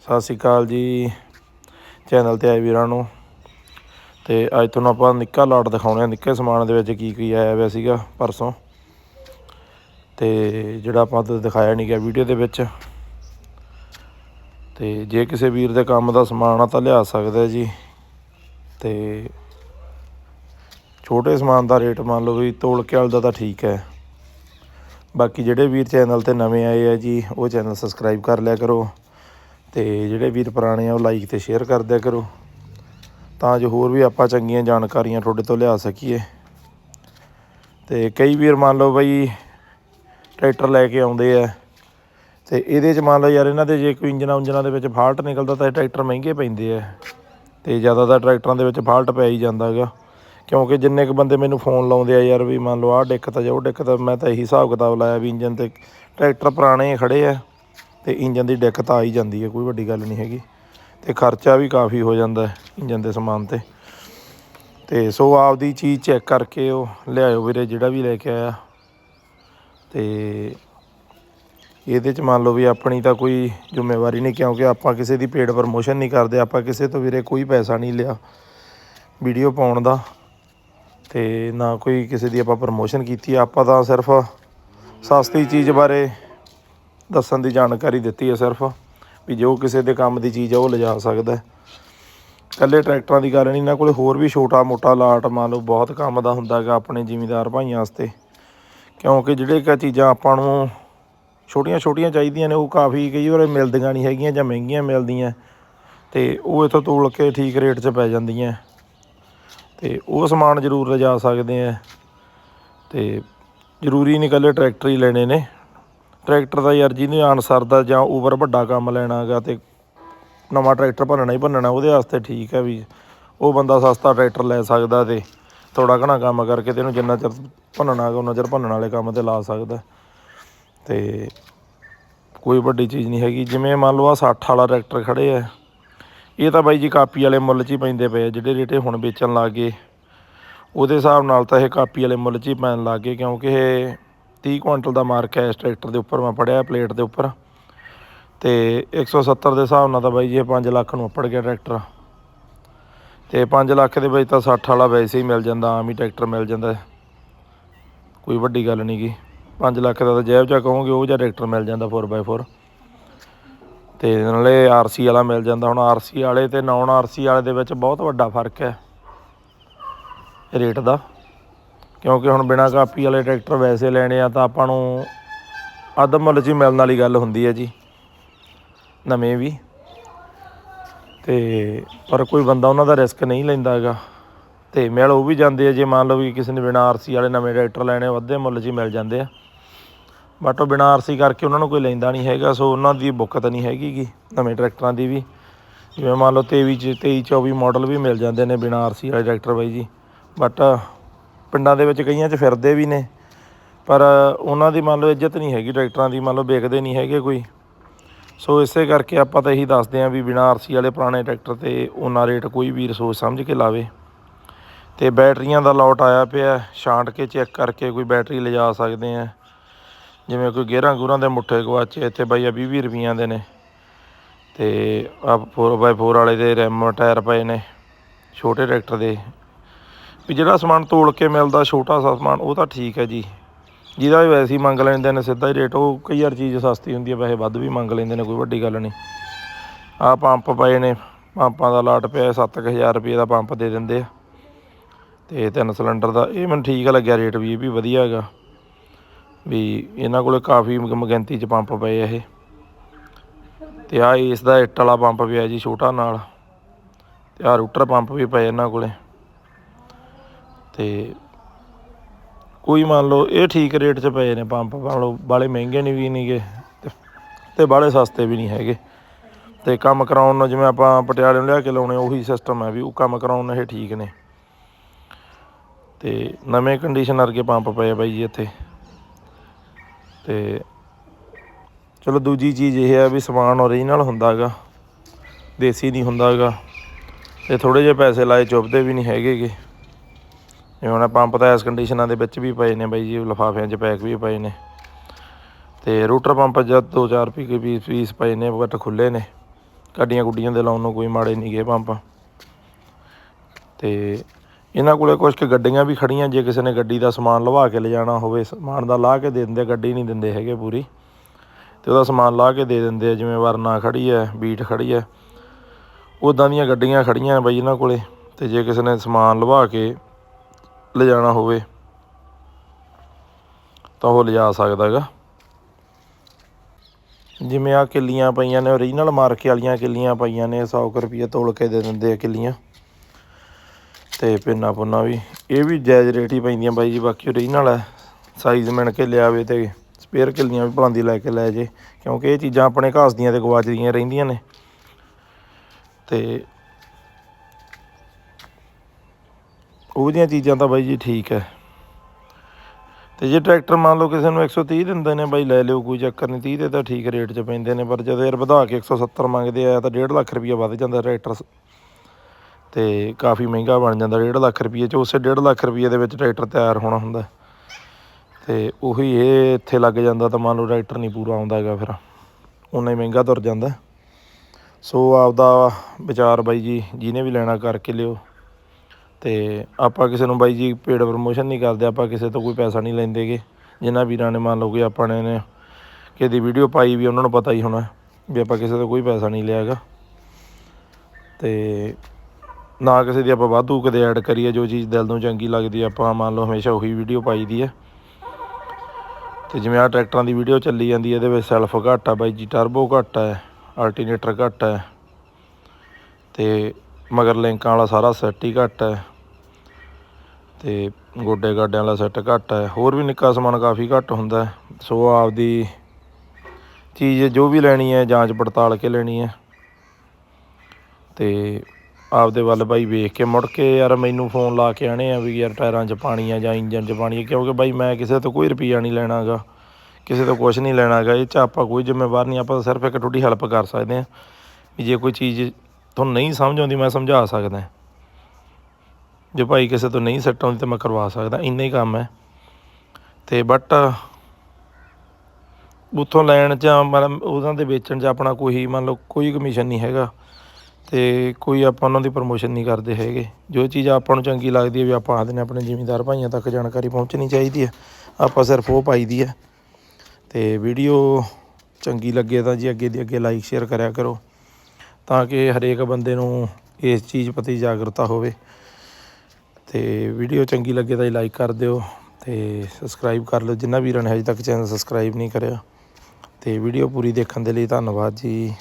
ਸਤਿ ਸ਼੍ਰੀ ਅਕਾਲ ਜੀ, ਚੈਨਲ ਤੇ ਆਏ ਵੀਰਾਂ ਨੂੰ। ਤੇ ਅੱਜ ਤੁਹਾਨੂੰ ਆਪਾਂ ਨਿੱਕਾ ਲਾਟ ਦਿਖਾਉਣੇ ਆ, ਨਿੱਕੇ ਸਮਾਨ ਦੇ ਵਿੱਚ ਕੀ ਕੀ ਆਇਆ ਹੋਇਆ ਸੀਗਾ ਪਰਸੋਂ। ਤੇ ਜਿਹੜਾ ਆਪਾਂ ਤੋਂ ਦਿਖਾਇਆ ਨਹੀਂ ਗਿਆ ਵੀਡੀਓ ਦੇ ਵਿੱਚ। ਤੇ ਜੇ ਕਿਸੇ ਵੀਰ ਦੇ ਕੰਮ ਦਾ ਸਮਾਨ ਆ ਤਾਂ ਲਿਆ ਸਕਦਾ ਜੀ। ਤੇ ਛੋਟੇ ਸਮਾਨ ਦਾ ਰੇਟ ਮੰਨ ਲਓ ਵੀ ਤੋਲ ਕੇ ਵਾਲ ਦਾ ਤਾਂ ਠੀਕ ਹੈ। ਬਾਕੀ ਜਿਹੜੇ ਵੀਰ ਚੈਨਲ ਤੇ ਨਵੇਂ ਆਏ ਆ ਜੀ, ਉਹ ਚੈਨਲ ਸਬਸਕ੍ਰਾਈਬ ਕਰ ਲਿਆ ਕਰੋ। ਤੇ ਜਿਹੜੇ ਵੀਰ ਪੁਰਾਣੇ ਆ, ਉਹ ਲਾਈਕ ਤੇ ਸ਼ੇਅਰ ਕਰ ਦਿਆ ਕਰੋ। ਤਾਂ ਜੋ ਹੋਰ ਵੀ ਆਪਾਂ ਚੰਗੀਆਂ ਜਾਣਕਾਰੀਆਂ ਤੁਹਾਡੇ ਤੋਂ ਲਿਆ ਸਕੀਏ। ਤੇ ਕਈ ਵੀਰ ਮੰਨ ਲਓ ਬਈ ਟਰੈਕਟਰ ਲੈ ਕੇ ਆਉਂਦੇ ਆ, ਤੇ ਇਹਦੇ ਚ ਮੰਨ ਲਓ ਯਾਰ ਇਹਨਾਂ ਦੇ ਜੇ ਕੋਈ ਇੰਜਨਾਂ ਉਂਜਨਾਂ ਦੇ ਵਿੱਚ ਫਾਲਟ ਨਿਕਲਦਾ ਤਾਂ ਇਹ ਟਰੈਕਟਰ ਮਹਿੰਗੇ ਪੈਂਦੇ ਆ। ਤੇ ਜ਼ਿਆਦਾਤਰ ਟਰੈਕਟਰਾਂ ਦੇ ਵਿੱਚ ਫਾਲਟ ਪੈ ਹੀ ਜਾਂਦਾ ਹੈਗਾ। ਕਿਉਂਕਿ ਜਿੰਨੇ ਕੁ ਬੰਦੇ ਮੈਨੂੰ ਫੋਨ ਲਾਉਂਦੇ ਆ ਯਾਰ ਵੀ ਮੰਨ ਲਓ ਆਹ ਦਿੱਕਤ ਆ ਜਾਂ ਉਹ ਦਿੱਕਤ ਮੈਂ ਤਾਂ ਇਹੀ ਹਿਸਾਬ ਕਿਤਾਬ ਲਾਇਆ ਵੀ ਇੰਜਨ ਤੇ ਟਰੈਕਟਰ ਪੁਰਾਣੇ ਖੜੇ ਆ। ਤੇ ਇੰਜਨ ਦੀ ਦਿੱਕਤ ਆ ਹੀ ਜਾਂਦੀ ਹੈ, ਕੋਈ ਵੱਡੀ ਗੱਲ ਨਹੀਂ ਹੈਗੀ। ਤੇ ਖਰਚਾ ਵੀ ਕਾਫੀ ਹੋ ਜਾਂਦਾ ਹੈ ਇੰਜਨ ਦੇ ਸਮਾਨ ਤੇ। ਤੇ ਸੋ ਆਪਦੀ ਚੀਜ਼ ਚੈੱਕ ਕਰਕੇ ਉਹ ਲਿਆਇਓ ਵੀਰੇ, ਜਿਹੜਾ ਵੀ ਲੈ ਕੇ ਆਇਆ। ਤੇ ਇਹਦੇ ਚ ਮੰਨ ਲਓ ਵੀ ਆਪਣੀ ਤਾਂ ਕੋਈ ਜ਼ਿੰਮੇਵਾਰੀ ਨਹੀਂ, ਕਿਉਂਕਿ ਆਪਾਂ ਕਿਸੇ ਦੀ ਪੇਡ ਪ੍ਰਮੋਸ਼ਨ ਨਹੀਂ ਕਰਦੇ, ਆਪਾਂ ਕਿਸੇ ਤੋਂ ਵੀਰੇ ਕੋਈ ਪੈਸਾ ਨਹੀਂ ਲਿਆ ਵੀਡੀਓ ਪਾਉਣ ਦਾ। ਤੇ ਨਾ ਕੋਈ ਕਿਸੇ ਦੀ ਆਪਾਂ ਪ੍ਰਮੋਸ਼ਨ ਕੀਤੀ, ਆਪਾਂ ਤਾਂ ਸਿਰਫ ਸਸਤੀ ਚੀਜ਼ ਬਾਰੇ ਦੱਸਣ ਦੀ ਜਾਣਕਾਰੀ ਦਿੱਤੀ ਹੈ ਸਿਰਫ ਵੀ ਜੋ ਕਿਸੇ ਦੇ ਕੰਮ ਦੀ ਚੀਜ਼ ਆ ਉਹ ਲਿਜਾ ਸਕਦਾ ਹੈ। ਇਕੱਲੇ ਟਰੈਕਟਰਾਂ ਦੀ ਗੱਲ ਨਹੀਂ, ਇਹਨਾਂ ਕੋਲੇ ਹੋਰ ਵੀ ਛੋਟਾ ਮੋਟਾ ਲਾਟ ਮੰਨ ਲਓ ਬਹੁਤ ਕੰਮ ਦਾ ਹੁੰਦਾ ਹੈਗਾ ਆਪਣੇ ਜ਼ਿਮੀਂਦਾਰ ਭਾਈਆਂ ਵਾਸਤੇ। ਕਿਉਂਕਿ ਜਿਹੜੇ ਕਾ ਚੀਜ਼ਾਂ ਆਪਾਂ ਨੂੰ ਛੋਟੀਆਂ ਛੋਟੀਆਂ ਚਾਹੀਦੀਆਂ ਨੇ, ਉਹ ਕਾਫੀ ਕਈ ਵਾਰ ਮਿਲਦੀਆਂ ਨਹੀਂ ਹੈਗੀਆਂ ਜਾਂ ਮਹਿੰਗੀਆਂ ਮਿਲਦੀਆਂ ਤੇ ਉਹ ਇਥੋਂ ਤੋਲ ਕੇ ਠੀਕ ਰੇਟ 'ਚ ਪੈ ਜਾਂਦੀਆਂ ਤੇ ਉਹ ਸਮਾਨ ਜ਼ਰੂਰ ਲਿਜਾ ਸਕਦੇ ਆ ਤੇ ਜ਼ਰੂਰੀ ਨਹੀਂ ਇਕੱਲੇ ਟਰੈਕਟਰ ਹੀ ਲੈਣੇ ਨੇ। ਟਰੈਕਟਰ ਦਾ ਯਾਰ ਜਿਹਨੇ ਆਨਸਰ ਦਾ ਜਾਂ ਓਵਰ ਵੱਡਾ ਕੰਮ ਲੈਣਾ ਹੈਗਾ ਤੇ ਨਵਾਂ ਟਰੈਕਟਰ ਭੰਨਣਾ ਹੀ ਭੰਨਣਾ, ਉਹਦੇ ਵਾਸਤੇ ਠੀਕ ਹੈ ਵੀ ਉਹ ਬੰਦਾ ਸਸਤਾ ਟਰੈਕਟਰ ਲੈ ਸਕਦਾ ਤੇ ਥੋੜਾ ਘਣਾ ਕੰਮ ਕਰਕੇ ਤੇ ਇਹਨੂੰ ਜਿੰਨਾ ਚਿਰ ਭੰਨਣਾ ਹੈਗਾ ਉਹਨਾਂ ਚਿਰ ਭੰਨਣ ਵਾਲੇ ਕੰਮ ਤੇ ਲਾ ਸਕਦਾ। ਤੇ ਕੋਈ ਵੱਡੀ ਚੀਜ਼ ਨਹੀਂ ਹੈਗੀ, ਜਿਵੇਂ ਮੰਨ ਲਓ ਆ 60 ਵਾਲਾ ਟਰੈਕਟਰ ਖੜੇ ਆ, ਇਹ ਤਾਂ ਬਾਈ ਜੀ ਕਾਪੀ ਵਾਲੇ ਮੁੱਲ 'ਚ ਹੀ ਪੈਂਦੇ ਪਏ ਆ, ਜਿਹੜੇ ਰੇਟੇ ਹੁਣ ਵੇਚਣ ਲੱਗ ਗਏ। ਉਹਦੇ ਹਿਸਾਬ ਨਾਲ ਤਾਂ ਇਹ ਕਾਪੀ ਵਾਲੇ ਮੁੱਲ 'ਚ ਹੀ ਪੈਣ ਲੱਗ ਗਏ, ਕਿਉਂਕਿ ਇਹ 30 ਕੁਇੰਟਲ ਦਾ ਮਾਰਕ ਹੈ ਇਸ ਟਰੈਕਟਰ ਦੇ ਉੱਪਰ, ਮੈਂ ਪੜਿਆ ਪਲੇਟ ਦੇ ਉੱਪਰ। ਤੇ 170 ਦੇ ਹਿਸਾਬ ਨਾਲ ਤਾਂ ਬਾਈ ਜੀ ਇਹ 5 ਲੱਖ ਨੂੰ ਉੱਪੜ ਗਿਆ ਟਰੈਕਟਰ। ਤੇ 5 ਲੱਖ ਦੇ ਵਿੱਚ ਤਾਂ 60 ਵਾਲਾ ਵੈਸੇ ਹੀ ਮਿਲ ਜਾਂਦਾ, ਆਮ ਹੀ ਟਰੈਕਟਰ ਮਿਲ ਜਾਂਦਾ ਕੋਈ ਵੱਡੀ ਗੱਲ ਨਹੀਂ ਗੀ। 5 ਲੱਖ ਦਾ ਤਾਂ ਜੈਬ ਚਾ ਕਹੋਗੇ ਉਹ ਜਿਹਾ ਟਰੈਕਟਰ ਮਿਲ ਜਾਂਦਾ 4x4 ਤੇ ਨਾਲੇ ਆਰਸੀ ਵਾਲਾ ਮਿਲ ਜਾਂਦਾ। ਹੁਣ ਆਰਸੀ ਵਾਲੇ ਤੇ ਨਾਨ ਆਰਸੀ ਵਾਲੇ ਦੇ ਵਿੱਚ ਬਹੁਤ ਵੱਡਾ ਫ਼ਰਕ ਹੈ ਰੇਟ ਦਾ। ਕਿਉਂਕਿ ਹੁਣ ਬਿਨਾ ਕਾਪੀ ਵਾਲੇ ਟਰੈਕਟਰ ਵੈਸੇ ਲੈਣੇ ਆ ਤਾਂ ਆਪਾਂ ਨੂੰ ਅੱਧ ਮੁੱਲ 'ਚ ਹੀ ਮਿਲਣ ਵਾਲੀ ਗੱਲ ਹੁੰਦੀ ਹੈ ਜੀ, ਨਵੇਂ ਵੀ। ਤੇ ਪਰ ਕੋਈ ਬੰਦਾ ਉਹਨਾਂ ਦਾ ਰਿਸਕ ਨਹੀਂ ਲੈਂਦਾ ਹੈਗਾ। ਤੇ ਮਿਲ ਉਹ ਵੀ ਜਾਂਦੇ ਆ, ਜੇ ਮੰਨ ਲਓ ਵੀ ਕਿਸੇ ਨੇ ਬਿਨਾ ਆਰਸੀ ਵਾਲੇ ਨਵੇਂ ਟਰੈਕਟਰ ਲੈਣੇ ਉਹ ਅੱਧੇ ਮੁੱਲ 'ਚ ਹੀ ਮਿਲ ਜਾਂਦੇ ਆ। ਬਟ ਉਹ ਬਿਨਾ ਆਰਸੀ ਕਰਕੇ ਉਹਨਾਂ ਨੂੰ ਕੋਈ ਲੈਂਦਾ ਨਹੀਂ ਹੈਗਾ, ਸੋ ਉਹਨਾਂ ਦੀ ਬੁੱਕਤ ਨਹੀਂ ਹੈਗੀ ਗੀ, ਨਵੇਂ ਟਰੈਕਟਰਾਂ ਦੀ ਵੀ। ਜਿਵੇਂ ਮੰਨ ਲਓ 23 ਚ 23 24 ਮਾਡਲ ਵੀ ਮਿਲ ਜਾਂਦੇ ਨੇ ਬਿਨਾ ਆਰਸੀ ਵਾਲੇ ਟਰੈਕਟਰ ਬਾਈ ਜੀ। ਬਟ ਪਿੰਡਾਂ ਦੇ ਵਿੱਚ ਕਈਆਂ 'ਚ ਫਿਰਦੇ ਵੀ ਨੇ, ਪਰ ਉਹਨਾਂ ਦੀ ਮੰਨ ਲਓ ਇੱਜ਼ਤ ਨਹੀਂ ਹੈਗੀ, ਟਰੈਕਟਰਾਂ ਦੀ ਮੰਨ ਲਓ ਵੇਚਦੇ ਨਹੀਂ ਹੈਗੇ ਕੋਈ। ਸੋ ਇਸੇ ਕਰਕੇ ਆਪਾਂ ਤਾਂ ਇਹੀ ਦੱਸਦੇ ਆਂ ਵੀ ਬਿਨਾ ਆਰਸੀ ਵਾਲੇ ਪੁਰਾਣੇ ਟਰੈਕਟਰ ਤੇ ਉਹਨਾਂ ਰੇਟ ਕੋਈ ਵੀ ਸੋਚ ਸਮਝ ਕੇ ਲਾਵੇ। ਤੇ ਬੈਟਰੀਆਂ ਦਾ ਲੋਟ ਆਇਆ ਪਿਆ, ਛਾਂਟ ਕੇ ਚੈੱਕ ਕਰਕੇ ਕੋਈ ਬੈਟਰੀ ਲਿਜਾ ਸਕਦੇ ਆ ਜਿਵੇਂ ਕੋਈ ਗੇਰਾਂ ਗੂਰਾਂ ਦੇ ਮੁੱਠੇ ਗਵਾਚੇ, ਇੱਥੇ ਬਾਈ ਆ 20 20 ਰੁਪਈਆਂ ਦੇ ਨੇ। ਤੇ ਆ 4x4 ਵਾਲੇ ਦੇ ਰਿਮ ਟਾਇਰ ਪਏ ਨੇ, ਛੋਟੇ ਟਰੈਕਟਰ ਦੇ। ਵੀ ਜਿਹੜਾ ਸਮਾਨ ਤੋਲ ਕੇ ਮਿਲਦਾ, ਛੋਟਾ ਸਮਾਨ, ਉਹ ਤਾਂ ਠੀਕ ਹੈ ਜੀ। ਜਿਹਦਾ ਵੀ ਵੈਸੇ ਹੀ ਮੰਗ ਲੈਂਦੇ ਨੇ, ਸਿੱਧਾ ਹੀ ਰੇਟ, ਉਹ ਕਈ ਵਾਰ ਚੀਜ਼ ਸਸਤੀ ਹੁੰਦੀ ਹੈ, ਵੈਸੇ ਵੱਧ ਵੀ ਮੰਗ ਲੈਂਦੇ ਨੇ, ਕੋਈ ਵੱਡੀ ਗੱਲ ਨਹੀਂ। ਆਹ ਪੰਪ ਪਏ ਨੇ, ਪੰਪਾਂ ਦਾ ਲਾਟ ਪਿਆ 7000 ਰੁਪਏ ਦਾ ਪੰਪ ਦੇ ਦਿੰਦੇ ਆ। ਤੇ ਤਿੰਨ ਸਿਲੰਡਰ ਦਾ, ਇਹ ਮੈਨੂੰ ਠੀਕ ਲੱਗਿਆ ਰੇਟ ਵੀ, ਇਹ ਵੀ ਵਧੀਆ ਹੈਗਾ। ਵੀ ਇਹਨਾਂ ਕੋਲੇ ਕਾਫੀ ਮਗੰਤੀ ਚ ਪੰਪ ਪਏ ਆ ਇਹ। ਤੇ ਆ ਇਸ ਦਾ ਇੱਟ ਵਾਲਾ ਪੰਪ ਪਿਆ ਜੀ, ਛੋਟਾ ਨਾਲ। ਤੇ ਆ ਰੂਟਰ ਪੰਪ ਵੀ ਪਏ ਇਹਨਾਂ ਕੋਲੇ। ਤੇ ਕੋਈ ਮੰਨ ਲਓ ਇਹ ਠੀਕ ਰੇਟ 'ਚ ਪਏ ਨੇ ਪੰਪ, ਮੰਨ ਲਓ ਬਾਲੇ ਮਹਿੰਗੇ ਨਹੀਂ ਵੀ ਨਹੀਂਗੇ ਤੇ ਬਾਲੇ ਸਸਤੇ ਵੀ ਨਹੀਂ ਹੈਗੇ। ਤੇ ਕੰਮ ਕਰਾਉਣ ਨੂੰ ਜਿਵੇਂ ਆਪਾਂ ਪਟਿਆਲੇ ਨੂੰ ਲਿਆ ਕੇ ਲਾਉਣੇ ਉਹੀ ਸਿਸਟਮ ਹੈ ਵੀ ਉਹ ਕੰਮ ਕਰਾਉਣ ਨੂੰ ਇਹ ਠੀਕ ਨੇ। ਤੇ ਨਵੇਂ ਕੰਡੀਸ਼ਨਰ ਕੇ ਪੰਪ ਪਏ ਬਾਈ ਜੀ ਇੱਥੇ। ਤੇ ਚਲੋ ਦੂਜੀ ਚੀਜ਼ ਇਹ ਹੈ ਵੀ ਸਮਾਨ ਓਰੀਜਨਲ ਹੁੰਦਾ ਹੈਗਾ ਦੇਸੀ ਨਹੀਂ ਹੁੰਦਾ ਹੈਗਾ ਤੇ ਥੋੜੇ ਜਿਹੇ ਪੈਸੇ ਲਾਏ ਚੁੱਭਦੇ ਵੀ ਨਹੀਂ ਹੈਗੇਗੇ। ਜਿਵੇਂ ਹੁਣ ਪੰਪ ਤਾਂ ਇਸ ਕੰਡੀਸ਼ਨਾਂ ਦੇ ਵਿੱਚ ਵੀ ਪਏ ਨੇ ਬਾਈ ਜੀ, ਲਿਫਾਫਿਆਂ 'ਚ ਪੈਕ ਵੀ ਪਏ ਨੇ। ਤੇ ਰੂਟਰ ਪੰਪ ਜਦ 2-4 ਪੀ ਵੀ ਪੀਸ ਪਏ ਨੇ ਬਟ ਖੁੱਲੇ ਨੇ। ਗੱਡੀਆਂ ਗੁੱਡੀਆਂ ਦੇ ਲਾਉਣ ਨੂੰ ਕੋਈ ਮਾੜੇ ਨਹੀਂ ਗਏ ਪੰਪ ਤੇ ਇਹਨਾਂ ਕੋਲੇ ਕੁਝ ਕੁ ਗੱਡੀਆਂ ਵੀ ਖੜੀਆਂ ਜੇ ਕਿਸੇ ਨੇ ਗੱਡੀ ਦਾ ਸਮਾਨ ਲਵਾ ਕੇ ਲਿਜਾਣਾ ਹੋਵੇ, ਸਮਾਨ ਦਾ ਲਾ ਕੇ ਦੇ ਦਿੰਦੇ ਗੱਡੀ ਨਹੀਂ ਦਿੰਦੇ ਹੈਗੇ ਪੂਰੀ। ਤੇ ਉਹਦਾ ਸਮਾਨ ਲਾ ਕੇ ਦੇ ਦਿੰਦੇ ਆ, ਜਿਵੇਂ ਵਰਨਾ ਖੜੀ ਹੈ ਬੀਟ ਖੜੀ ਹੈ ਉਦਾਂ ਦੀਆਂ ਗੱਡੀਆਂ ਖੜੀਆਂ ਬਾਈ ਇਹਨਾਂ ਕੋਲੇ। ਤੇ ਜੇ ਕਿਸੇ ਨੇ ਸਮਾਨ ਲਵਾ ਕੇ ਲਿਜਾਣਾ ਹੋਵੇ, ਤਾਂ ਉਹ ਲਿਜਾ ਸਕਦਾ ਹੈਗਾ। ਜਿਵੇਂ ਆ ਕਿੱਲੀਆਂ ਪਈਆਂ ਨੇ ਓਰੀਜਨਲ ਮਾਰਕੇ ਵਾਲੀਆਂ ਕਿੱਲੀਆਂ ਪਈਆਂ ਨੇ 100 ਕੁ ਰੁਪਏ ਤੋਲ ਕੇ ਦੇ ਦਿੰਦੇ ਆ ਕਿੱਲੀਆਂ। ਤੇ ਪਿੰਨਾ ਪੁੰਨਾ ਵੀ, ਇਹ ਵੀ ਜਾਇਜ਼ ਰੇਟ ਹੀ ਪੈਂਦੀਆਂ ਬਾਈ ਜੀ, ਬਾਕੀ ਓਰੀਜਨਲ ਹੈ। ਸਾਈਜ਼ ਮਿਣ ਕੇ ਲਿਆਵੇ ਤੇ ਸਪੇਅਰ ਕਿੱਲੀਆਂ ਵੀ ਭਲਾਂਦੀ ਲੈ ਕੇ ਲੈ ਜੇ, ਕਿਉਂਕਿ ਇਹ ਚੀਜ਼ਾਂ ਆਪਣੇ ਘਾਸ ਦੀਆਂ ਤੇ ਗਵਾਚਦੀਆਂ ਰਹਿੰਦੀਆਂ ਨੇ। ਤੇ ਉਹ ਜਿਹੀਆਂ ਚੀਜ਼ਾਂ ਤਾਂ ਬਾਈ ਜੀ ਠੀਕ ਹੈ ਤੇ ਜੇ ਟਰੈਕਟਰ ਮੰਨ ਲਓ ਕਿਸੇ ਨੂੰ 130 ਦਿੰਦੇ ਨੇ, ਬਾਈ ਲੈ ਲਿਓ, ਕੋਈ ਚੱਕਰ ਨਹੀਂ 30 ਤੇ ਤਾਂ ਠੀਕ ਰੇਟ 'ਚ ਪੈਂਦੇ ਨੇ, ਪਰ ਜਦੋਂ ਯਾਰ ਵਧਾ ਕੇ 170 ਮੰਗਦੇ ਆ, ਤਾਂ 1.5 ਲੱਖ ਰੁਪਈਆ ਵੱਧ ਜਾਂਦਾ ਟਰੈਕਟਰ ਸ- ਤੇ ਕਾਫੀ ਮਹਿੰਗਾ ਬਣ ਜਾਂਦਾ 1.5 ਲੱਖ ਰੁਪਈਏ 'ਚ, ਉਸੇ 1.5 ਲੱਖ ਰੁਪਈਏ ਦੇ ਵਿੱਚ ਟਰੈਕਟਰ ਤਿਆਰ ਹੋਣਾ ਹੁੰਦਾ। ਤੇ ਉਹੀ ਇਹ ਇੱਥੇ ਲੱਗ ਜਾਂਦਾ ਤਾਂ ਮੰਨ ਲਓ ਟਰੈਕਟਰ ਨਹੀਂ ਪੂਰਾ ਆਉਂਦਾ ਹੈਗਾ ਫਿਰ ਉਨਾ ਹੀ ਮਹਿੰਗਾ ਤੁਰ ਜਾਂਦਾ। ਸੋ ਆਪਦਾ ਵਿਚਾਰ ਬਾਈ ਜੀ, ਜਿਹਨੇ ਵੀ ਲੈਣਾ ਕਰਕੇ ਲਿਓ। ਤੇ ਆਪਾਂ ਕਿਸੇ ਨੂੰ ਬਾਈ ਜੀ ਪੇਡ ਪ੍ਰਮੋਸ਼ਨ ਨਹੀਂ ਕਰਦੇ, ਆਪਾਂ ਕਿਸੇ ਤੋਂ ਕੋਈ ਪੈਸਾ ਨਹੀਂ ਲੈਂਦੇਗੇ। ਜਿਨ੍ਹਾਂ ਵੀਰਾਂ ਨੇ ਮੰਨ ਲਓ ਕਿ ਆਪਾਂ ਨੇ ਨੇ ਕਿਸੇ ਦੀ ਵੀਡੀਓ ਪਾਈ ਵੀ ਉਹਨਾਂ ਨੂੰ ਪਤਾ ਹੀ ਹੋਣਾ ਵੀ ਆਪਾਂ ਕਿਸੇ ਤੋਂ ਕੋਈ ਪੈਸਾ ਨਹੀਂ ਲਿਆ ਹੈਗਾ ਤੇ ਨਾ ਕਿਸੇ ਦੀ ਆਪਾਂ ਵਾਧੂ ਕਦੇ ਐਡ ਕਰੀਏ, ਜੋ ਚੀਜ਼ ਦਿਲ ਨੂੰ ਚੰਗੀ ਲੱਗਦੀ ਆਪਾਂ ਮੰਨ ਲਓ ਹਮੇਸ਼ਾ ਉਹੀ ਵੀਡੀਓ ਪਾਈ ਦੀ ਹੈ ਤੇ ਜਿਵੇਂ ਆ ਟਰੈਕਟਰਾਂ ਦੀ ਵੀਡੀਓ ਚੱਲੀ ਜਾਂਦੀ ਇਹਦੇ ਵਿੱਚ ਸੈਲਫ ਘੱਟ ਆ ਬਾਈ ਜੀ ਟਰਬੋ ਘੱਟ ਹੈ ਅਲਟਰਨੇਟਰ ਘੱਟ ਹੈ। ਤੇ ਮਗਰ ਲਿੰਕਾਂ ਵਾਲਾ ਸਾਰਾ ਸੈੱਟ ਹੀ ਘੱਟ ਹੈ ਤੇ ਗੋਡੇ ਗਾਡਿਆਂ ਵਾਲਾ ਸੈੱਟ ਘੱਟ ਹੈ। ਹੋਰ ਵੀ ਨਿੱਕਾ ਸਮਾਨ ਕਾਫੀ ਘੱਟ ਹੁੰਦਾ ਸੋ ਆਪਦੀ ਚੀਜ਼ ਜੋ ਵੀ ਲੈਣੀ ਹੈ, ਜਾਂਚ ਪੜਤਾਲ ਕੇ ਲੈਣੀ ਹੈ। ਤੇ ਆਪਦੇ ਵੱਲ ਬਾਈ ਵੇਖ ਕੇ ਮੁੜ ਕੇ ਯਾਰ ਮੈਨੂੰ ਫੋਨ ਲਾ ਕੇ ਆਣੇ ਆ ਵੀ ਯਾਰ ਟਾਇਰਾਂ 'ਚ ਪਾਣੀ ਆ ਜਾਂ ਇੰਜਨ 'ਚ ਪਾਣੀ ਆ, ਕਿਉਂਕਿ ਬਾਈ ਮੈਂ ਕਿਸੇ ਤੋਂ ਕੋਈ ਰੁਪਈਆ ਨਹੀਂ ਲੈਣਾਗਾ, ਕਿਸੇ ਤੋਂ ਕੁਝ ਨਹੀਂ ਲੈਣਾਗਾ। ਇਹ 'ਚ ਆਪਾਂ ਕੋਈ ਜ਼ਿੰਮੇਵਾਰ ਨਹੀਂ, ਆਪਾਂ ਤਾਂ ਸਿਰਫ ਇੱਕ ਤੁਹਾਡੀ ਹੈਲਪ ਕਰ ਸਕਦੇ ਹਾਂ ਵੀ ਜੇ ਕੋਈ ਚੀਜ਼ ਤੁਹਾਨੂੰ ਨਹੀਂ ਸਮਝ ਆਉਂਦੀ, ਮੈਂ ਸਮਝਾ ਸਕਦਾ ਜੇ ਭਾਈ ਕਿਸੇ ਤੋਂ ਨਹੀਂ ਸੈੱਟ ਆਉਂਦੀ, ਤਾਂ ਮੈਂ ਕਰਵਾ ਸਕਦਾ ਇੰਨਾ ਹੀ ਕੰਮ ਹੈ। ਤੇ ਬਟ ਉੱਥੋਂ ਲੈਣ ਚ ਮਤਲਬ ਉਹਨਾਂ ਦੇ ਵੇਚਣ ਚ ਆਪਣਾ ਕੋਈ ਮੰਨ ਲਓ, ਕੋਈ ਕਮਿਸ਼ਨ ਨਹੀਂ ਹੈਗਾ। ਤੇ ਕੋਈ ਆਪਾਂ ਉਹਨਾਂ ਦੀ ਪ੍ਰਮੋਸ਼ਨ ਨਹੀਂ ਕਰਦੇ ਹੈਗੇ। ਜੋ ਚੀਜ਼ ਆਪਾਂ ਨੂੰ ਚੰਗੀ ਲੱਗਦੀ ਹੈ ਵੀ ਆਪਾਂ ਆਖਦੇ ਨੇ ਆਪਣੇ ਜ਼ਿਮੀਂਦਾਰ ਭਾਈਆਂ ਤੱਕ ਜਾਣਕਾਰੀ ਪਹੁੰਚਣੀ ਚਾਹੀਦੀ ਹੈ। ਆਪਾਂ ਸਿਰਫ ਉਹ ਪਾਈ ਦੀ ਹੈ। ਤੇ ਵੀਡੀਓ ਚੰਗੀ ਲੱਗੇ ਤਾਂ ਜੀ ਅੱਗੇ ਦੀ ਅੱਗੇ ਲਾਈਕ ਸ਼ੇਅਰ ਕਰਿਆ ਕਰੋ। ਤਾਂ ਕਿ ਹਰੇਕ ਬੰਦੇ ਨੂੰ ਇਸ ਚੀਜ਼ ਪ੍ਰਤੀ ਜਾਗਰੂਕਤਾ ਹੋਵੇ। ਤੇ ਵੀਡੀਓ ਚੰਗੀ ਲੱਗੇ ਤਾਂ ਲਾਈਕ ਕਰ ਦਿਓ ਤੇ ਸਬਸਕ੍ਰਾਈਬ ਕਰ ਲਓ। ਜਿਨ੍ਹਾਂ ਵੀਰਾਂ ਨੇ ਹਜੇ ਤੱਕ ਚੈਨਲ ਸਬਸਕ੍ਰਾਈਬ ਨਹੀਂ ਕਰਿਆ। ਤੇ ਵੀਡੀਓ ਪੂਰੀ ਦੇਖਣ ਦੇ ਲਈ ਧੰਨਵਾਦ ਜੀ।